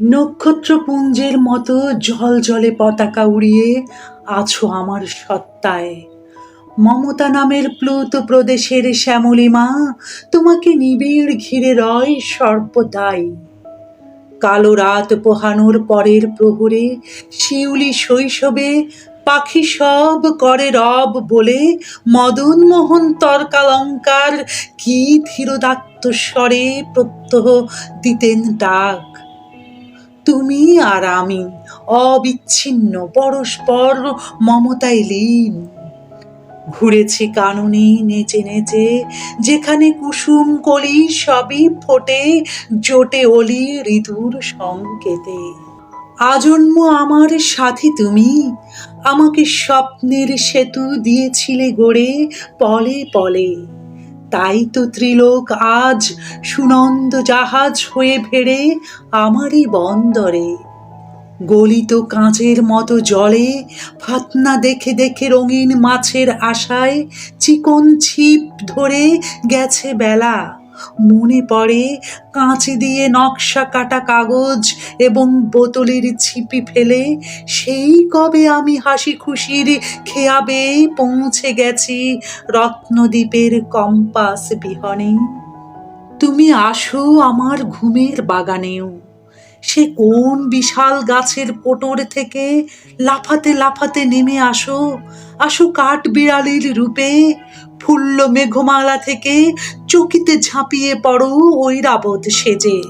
নক্ষত্রপুঞ্জের মতো জল জলে পতাকা উড়িয়ে আছো আমার সত্তায়। মমতা নামের প্লুত প্রদেশের শ্যামলিমা, তোমাকে নিবিড় ঘিরে রয় সর্বদাই। কালো রাত পোহানোর পরের প্রহরে শিউলি শৈশবে পাখি সব করে রব বলে মদন মোহন তর্কালঙ্কার কি ধীরদাত্ত স্বরে প্রত্যহ দিতেন ডাক। তুমি আর আমি অবিচ্ছিন্ন পরস্পর মমতায় লীন। ঘুরেছি কাননে নেচে নেচে, যেখানে কুসুম কলি সবই ফোটে, জোটে অলি ঋতুর সংকেতে। আজন্ম আমার সাথী তুমি, আমাকে স্বপ্নের সেতু দিয়েছিলে গড়ে পলে পলে। তাই তো ত্রিলোক আজ সুনন্দ জাহাজ হয়ে ভেড়ে আমারই বন্দরে। গলিত কাঁচের মতো জলে, ফাতনা দেখে দেখে রঙিন মাছের আশায় চিকন ছিপ ধরে গেছে বেলা। মনে পড়ে কাঁচি দিয়ে নকশা কাটা কাগজ এবং বোতলের ছিপি ফেলে। সেই কবে আমি হাসি খুশির খেয়াবে পৌঁছে গেছি রত্নদ্বীপের কম্পাস বিহনে। তুমি আসো আমার ঘুমের বাগানেও। সে কোন বিশাল গাছের কোটর থেকে লাফাতে লাফাতে নেমে আসো? আসো কাঠ বিড়ালির রূপে, ফুল্ল মেঘমালা থেকে চকিতে ঝাঁপিয়ে পড়ো ঐরাবত সেজে।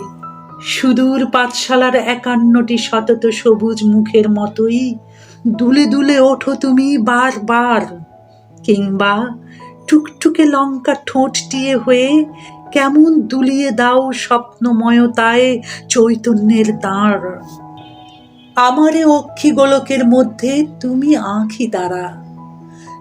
সুদূর পাঠশালার একান্নটি শতত সবুজ মুখের মতোই, দুলে দুলে ওঠো তুমি বারবার। কিংবা টুকটুকে লঙ্কা ঠোঁট টিয়ে হয়ে কেমন দুলিয়ে দাও স্বপ্নময়তায় চৈতন্যের দাঁড় আমারে অক্ষি গোলকের মধ্যে তুমি আঁখি তারা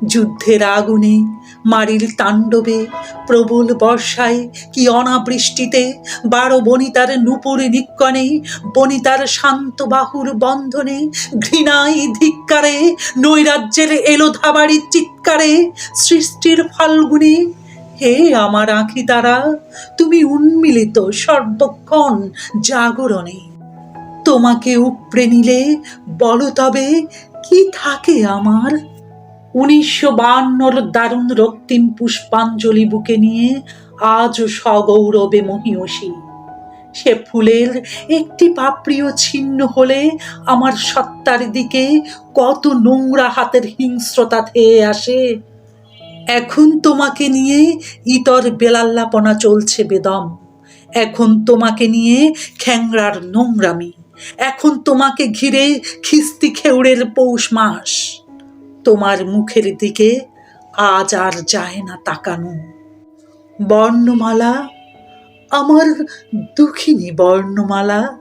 যুদ্ধের আগুনে মারিল তাণ্ডবে, প্রবল বর্ষায় কি অনাবৃষ্টিতে, বারো বনিতার নুপুর নিক্কণে, বনিতার শান্ত বাহুর বন্ধনে, ঘৃণায় ধিক্কারে, নৈরাজ্যের এলো ধাবাড়ির চিৎকারে, সৃষ্টির ফাল্গুনে হে আমার আঁখি তারা, তুমি উন্মিলিত সর্বক্ষণ জাগরণে। তোমাকে উপড়ে নিলে বলো তবে কি থাকে আমার? উনিশশো বান্নর দারুণ রক্তিম পুষ্পাঞ্জলি বুকে নিয়ে আজও সগৌরবে মহিয়সী সে ফুলের একটি পাপড়িও ছিন্ন হলে আমার সত্তার দিকে কত নোংরা হাতের হিংস্রতা ধেয়ে আসে। এখন তোমাকে নিয়ে ইতর বেলাল্লাপনা চলছে বেদম। এখন তোমাকে নিয়ে খ্যাংরার নোংরামি। এখন তোমাকে ঘিরে খিস্তি খেউড়ের পৌষ মাস। তোমার মুখের দিকে আজ আর যায় না তাকানো। বর্ণমালা, আমার দুঃখিনী বর্ণমালা